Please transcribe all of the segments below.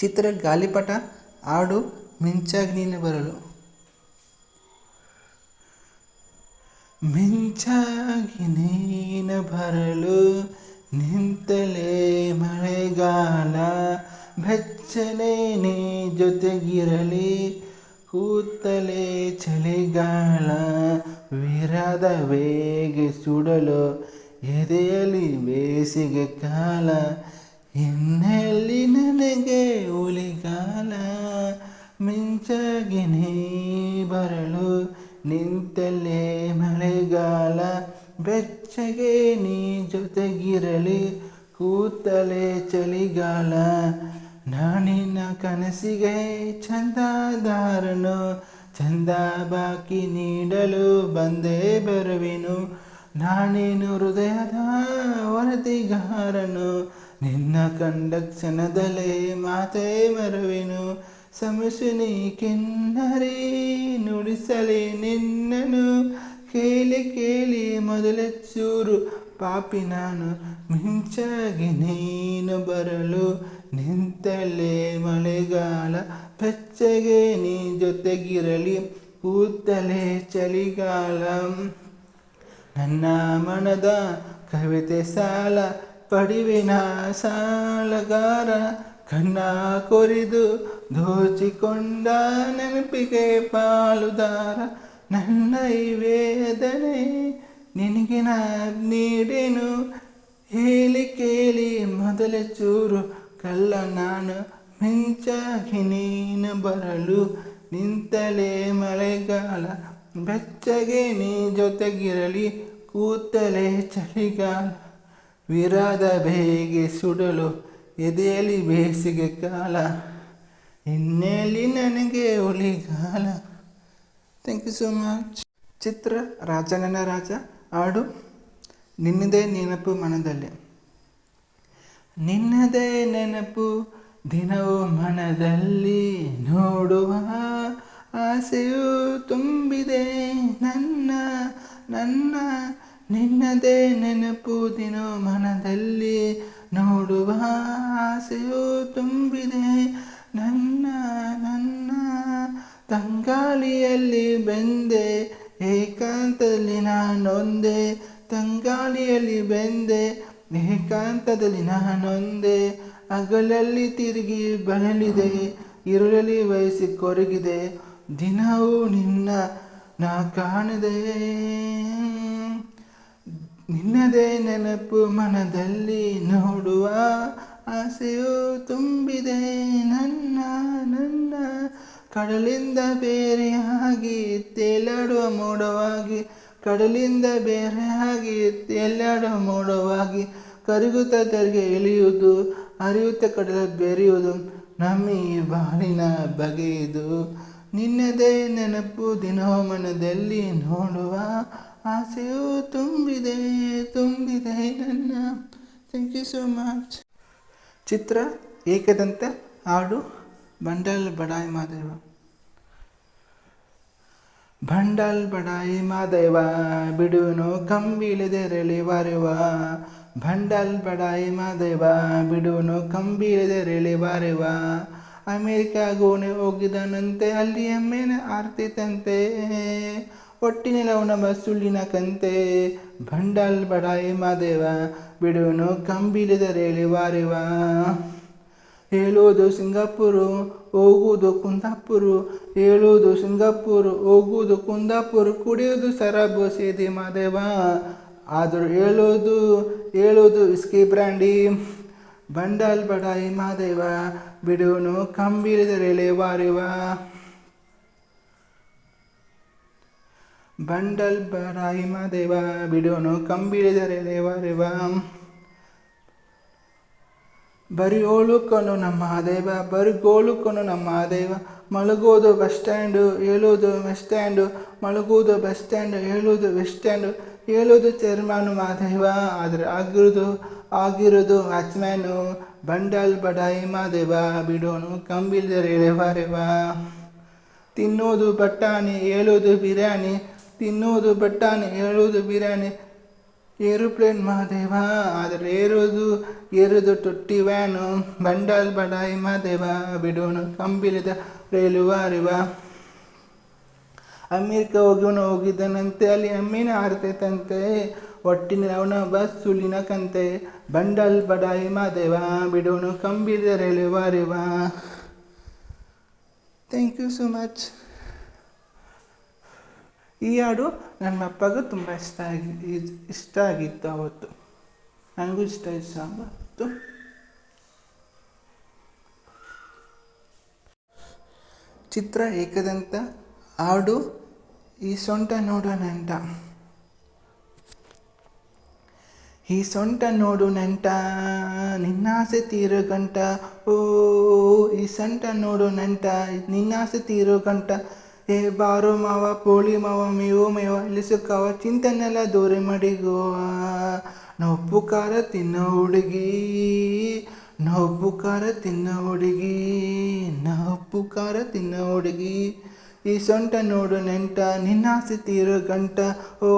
ಚಿತ್ರ ಗಾಲಿಪಟ, ಹಾಡು ಮಿಂಚಾಗಿ ಬರಲು. ಮಿಂಚಾಗಿ ಬರಲು, ನಿಂತಲೇ ಮಳೆಗಾಲ ಬೆಚ್ಚನೆ ನೀ ಜೊತೆಗಿರಲಿ, ಕೂತಲೇ ಚಳಿಗಾಲ, ವಿರದ ವೇಗ ಸುಡಲು, ಎದೆಯಲ್ಲಿ ಬೇಸಿಗೆ ಕಾಲ ಇನ್ನೆಲ್ಲಿ ನನಗೆ ಉಳಿಗಾಲ ಮಿಂಚಾಗಿ ನೀ ಬರಲು ನಿಂತಲ್ಲೇ ಮಳೆಗಾಲ ಬೆಚ್ಚಗೆ ನೀ ಜೊತೆಗಿರಲಿ ಕೂತಲೇ ಚಳಿಗಾಲ ನಾನಿನ ಕನಸಿಗೆ ಚಂದಾದಾರನು ಚಂದ ಬಾಕಿ ನೀಡಲು ಬಂದೇ ಬರುವೆನು ನಾನೇನು ಹೃದಯದ ವರದಿಗಾರನು ನಿನ್ನ ಕಂಡ ಕ್ಷಣದಲ್ಲೇ ಮಾತೇ ಮರುವೆನು. ಸಮಸುನಿ ಕಿನ್ನರಿ ನುಡಿಸಲಿ ನಿನ್ನನು ಕೇಳಿ ಕೇಳಿ ಮೊದಲೆ ಚೂರು ಪಾಪಿ ನಾನು. ಮಿಂಚಾಗಿ ನೀನು ಬರಲು ನಿಂತಲೇ ಮಳೆಗಾಲ. ಬೆಚ್ಚಗೆ ನೀ ಜೊತೆಗಿರಲಿ ಕೂತಲೇ ಚಳಿಗಾಲ. ನನ್ನ ಮನದ ಕವಿತೆ ಸಾಲ ಪಡಿವಿನ ಸಾಲಗಾರ ಕಣ್ಣ ಕೊರಿದು ದೋಚಿಕೊಂಡ ನೆನಪಿಗೆ ಪಾಲುದಾರ. ನನ್ನ ಈ ವೇದನೆ ನಿನಗೆ ನೀಡೇನು? ಹೇಳಿ ಕೇಳಿ ಮೊದಲ ಚೂರು. ಕಲ್ಲ ನಾನು ಮಿಂಚಾಗಿ ನೀನು ಬರಲು. ನಿಂತಲೇ ಮಳೆಗಾಲ ಬೆಚ್ಚಗೆ ನೀ ಜೊತೆಗಿರಲಿ. ಕೂತಲೇ ಚಳಿಗಾಲ ವಿರಾದ ಬೇಗೆ ಸುಡಲು ಎದೆಯಲ್ಲಿ ಬೇಸಿಗೆ ಕಾಲ ಇನ್ನೆಲ್ಲಿ ನನಗೆ ಒಲಿಗಾಲ ಥ್ಯಾಂಕ್ ಯು ಸೋ ಮಚ್ ಚಿತ್ರ ರಾಜನನ ರಾಜ, ಹಾಡು. ನಿನ್ನದೇ ನೆನಪು ಮನದಲ್ಲಿ. ನಿನ್ನದೇ ನೆನಪು ದಿನವೂ ಮನದಲ್ಲಿ ನೋಡುವ ಆಸೆಯು ತುಂಬಿದೆ. ನನ್ನ ನನ್ನ ನಿನ್ನದೇ ನೆನಪು ದಿನೋ ಮನದಲ್ಲಿ ನೋಡುವ ಆಸೆಯು ತುಂಬಿದೆ. ನನ್ನ ನನ್ನ ತಂಗಾಳಿಯಲ್ಲಿ ಬೆಂದೆ, ಏಕಾಂತದಲ್ಲಿ ನಾನೊಂದೆ. ತಂಗಾಳಿಯಲ್ಲಿ ಬೆಂದೆ, ಏಕಾಂತದಲ್ಲಿ ನಾನೊಂದೆ. ಅಗಲಲ್ಲಿ ತಿರುಗಿ ಬಳಲಿದೆ ಇರುಳಲ್ಲಿ ವಯಸ್ಸಿ ಕೊರಗಿದೆ. ದಿನವೂ ನಿನ್ನ ನಾ ಕಾಣದೆ. ನಿನ್ನದೇ ನೆನಪು ಮನದಲ್ಲಿ ನೋಡುವ ಆಸೆಯು ತುಂಬಿದೆ. ನನ್ನ ನನ್ನ ಕಡಲಿಂದ ಬೇರೆಯಾಗಿ ತೇಲಾಡುವ ಮೋಡವಾಗಿ, ಕಡಲಿಂದ ಬೇರೆಯಾಗಿ ತೇಲಾಡುವ ಮೋಡವಾಗಿ ಕರಗುತ್ತ ತೆರಿಗೆ ಇಳಿಯುವುದು ಅರಿಯುತ್ತ ಕಡಲ ಬೆರೆಯುವುದು, ನಮ್ಮ ಈ ಬಾಳಿನ ಬಗೆಯದು. ನಿನ್ನದೇ ನೆನಪು ದಿನೋ ಮನದಲ್ಲಿ ನೋಡುವ ಆಸೆಯು ತುಂಬಿದೆ ತುಂಬಿದೆ ನನ್ನ. ಥ್ಯಾಂಕ್ ಯು ಸೋ ಮಚ್ ಚಿತ್ರ ಏಕದಂತ ಹಾಡು ಬಂಡಲ್ ಬಡಾಯಿ ಮಾದೇವ. ಬಂಡಲ್ ಬಡಾಯಿ ಮಾದೇವ ಬಿಡುವನು ಕಂಬಿಳಿದೆರಳಿ ವಾರೆವ. ಬಂಡಲ್ ಬಡಾಯಿ ಮಾದೇವ ಬಿಡುವನು ಕಂಬಿಳಿದೆರಳಿ ವಾರೆವ. ಅಮೇರಿಕಾಗೋನೆ ಹೋಗಿದನಂತೆ ಅಲ್ಲಿ ಎಮ್ಮೆನ ಆರ್ತಿತಂತೆ. ಒಟ್ಟಿನೆಲವನ ಸುಳ್ಳಿನ ಕಂತೆ. ಬಂಡಲ್ ಬಡಾಯಿ ಮಾದೇವ ಬಿಡುವನು ಕಂಬಿಲಿದರೇಳಿ ವಾರೆವ. ಹೇಳೋದು ಸಿಂಗಾಪುರು, ಹೋಗುವುದು ಕುಂದಾಪುರು. ಹೇಳುವುದು ಸಿಂಗಾಪುರು, ಹೋಗುವುದು ಕುಂದಾಪುರು ಕುಡಿಯೋದು ಸರಬು ಸೇದಿ ಮಾದೇವ. ಆದರೂ ಹೇಳೋದು ಹೇಳೋದು ಇಸ್ಕಿ ಬ್ರ್ಯಾಂಡಿ. ಬಂಡಲ್ ಬಡಾಯಿ ಮಾದೇವ ಬಿಡುವನು ಕಂಬಿಳಿದರೆಲೆ ವಾರೆವ. ಬಂಡಲ್ ಬರಾಯಿ ಮಾದೇವ ಕಂಬಿಳಿದರೆ ದೇವ ರೇವ ಬರೀ ಓಳುಕೊನು ನಮ್ಮ ದೇವ ಬರೀ ಗೋಳುಕೊನು ನಮ್ಮ ದೇವ. ಮಲಗೋದು ಬಸ್ ಸ್ಟ್ಯಾಂಡು ಹೇಳೋದು ಬಸ್ ಸ್ಟ್ಯಾಂಡು ಮಲಗೋದು ಬಸ್ ಸ್ಟ್ಯಾಂಡು ಹೇಳೋದು ಬಸ್ ಸ್ಟ್ಯಾಂಡು ಹೇಳೋದು ಚೇರ್ಮನು ಮಾದೇವ ಆದರೆ ಆಗಿರೋದು ಆಗಿರೋದು ವಾಚ್ಮ್ಯಾನು ಬಂಡಲ್ ಬಡಾಯಿ ಮಾದೇವ ಬಿಡೋನು ಕಂಬಿಲ್ದರೆ ರೇವ ತಿನ್ನೋದು ಬಟ್ಟಾಣಿ ಹೇಳೋದು ಬಿರಿಯಾನಿ ತಿನ್ನೋದು ಬಟ್ಟಾನೆ ಹೇಳೋದು ಬಿರಿಯಾನಿ ಏರೋಪ್ಲೇನ್ ಮಹಾದೇವ, ಆದರೆ ಏರೋದು ಏರೋದು ತೊಟ್ಟಿ ವ್ಯಾನು. ಬಂಡಲ್ ಬಡಾಯಿ ಮಹಾದೇವ, ಬಿಡೋಣ ಕಂಬಿಲಿದ ರೈಲು ವಾರಿವ. ಅಮೇರಿಕ ಹೋಗೋಣ ಹೋಗಿದ್ದನಂತೆ ಅಲ್ಲಿ ಅಮ್ಮಿನ ಆರ್ತೈತಂತೆ ಒಟ್ಟಿನ ಅವನ ಬಸ್ ಸುಲಿನ ಕಂತೆ. ಬಂಡಲ್ ಬಡಾಯಿ ಮಹಾದೇವ ಬಿಡೋನು ಕಂಬಿದ ರೈಲು ವಾರಿವ. ಥ್ಯಾಂಕ್ ಯು ಸೊ ಮಚ್ ಈ ಹಾಡು ನನ್ನ ಅಪ್ಪಗೂ ತುಂಬ ಇಷ್ಟ ಆಗಿ ಇಷ್ಟ ಆಗಿತ್ತು ಅವತ್ತು. ನನಗೂ ಇಷ್ಟ ಈ ಸಾಂಗ್ ಚಿತ್ರ ಏಕದಂತ, ಹಾಡು ಈ ಸೊಂಟ ನೋಡು ನಂಟ ಈ ಸೊಂಟ ನೋಡು ನಂಟ ನಿನ್ನಾಸೆ ತೀರೋ ಗಂಟ ಓ, ಈ ಸೊಂಟ ನೋಡು ನಂಟ ನಿನ್ನಾಸೆ ತೀರೋ ಗಂಟ ಏ ಬಾರೋ ಮಾವ, ಪೋಳಿ ಮಾವ, ಮೇವು ಮೇವ ಇಳಿಸುಕ್ಕವ ಚಿಂತನೆಲ್ಲ ದೂರ ಮಡಿಗೋವ. ನೊಬ್ಬು ಖಾರ ತಿನ್ನೋ ಹುಡುಗಿ ನೊಬ್ಬು ಕಾರ ತಿನ್ನೋ ಹುಡುಗಿ ನೊಬ್ಬು ಕಾರ ತಿನ್ನೋ ಹುಡುಗಿ. ಈ ಸೊಂಟ ನೋಡು ನೆಂಟ ನಿನ್ನಾಸೆ ತೀರು ಗಂಟ. ಓ,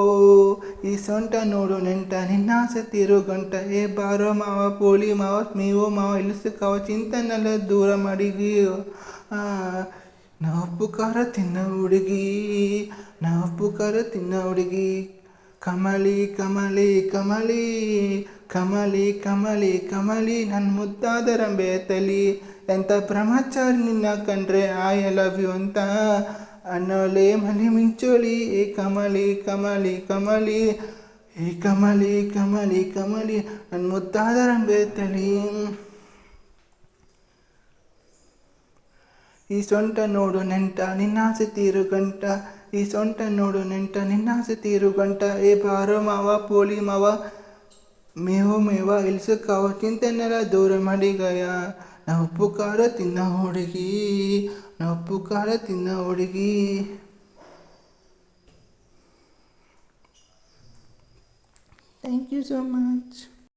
ಈ ಸೊಂಟ ನೋಡು ನೆಂಟ ನಿನ್ನಾಸೆ ತೀರು ಗಂಟ. ಏ ಬಾರೋ ಮಾವ, ಪೋಳಿ ಮಾವ, ಮೇವು ಮಾವ ಇಳಿಸುಕ್ಕವ ಚಿಂತನೆಲ್ಲ ದೂರ ಮಡಿಗಿಯೋ. ಖಾರ ತಿನ್ನ ಹುಡುಗಿ ಖಾರ ತಿನ್ನ ಹುಡುಗಿ. ಕಮಲಿ ಕಮಲಿ ಕಮಲಿ ಕಮಲಿ ಕಮಲಿ ಕಮಲಿ ನನ್ನ ಮುದ್ದಾದ ರಂಬೆ ತಲಿ. ಎಂಥ ಬ್ರಹ್ಮಚಾರಿ ನಿನ್ನ ಕಂಡ್ರೆ ಐ ಲವ್ ಯು ಅಂತ. ಅನ್ನೋಲೆ ಮಲಿ ಮಿಂಚೋಲಿ ಏ ಕಮಲಿ ಕಮಲಿ ಕಮಲಿ, ಏ ಕಮಲಿ ಕಮಲಿ ಕಮಲಿ ನನ್ನ ಮುದ್ದಾದ ರಂಬೆ ತಲಿ. ಈ ಸೊಂಟ ನೋಡು ನೆಂಟ, ನಿನ್ನಾಸೆ ತೀರು ಗಂಟ. ಈ ಸೊಂಟ ನೋಡು ನೆಂಟ, ನಿನ್ನಾಸೆ ತೀರು ಗಂಟ. ಏ ಬಾರೋ ಮಾವ, ಪೋಲಿ ಮಾವ, ಮೇವು ಮೇವ ಇಲ್ಸಕ್ಕಾವ ಚಿಂತೆನೆಲ್ಲ ದೂರ ಮಾಡಿಗಯ. ನಾ ಉಪ್ಪು ಖಾರ ತಿನ್ನ ಹುಡುಗಿ ನಾವು ಉಪ್ಪು ಖಾರ ತಿನ್ನ ಹುಡುಗಿ. Thank you so much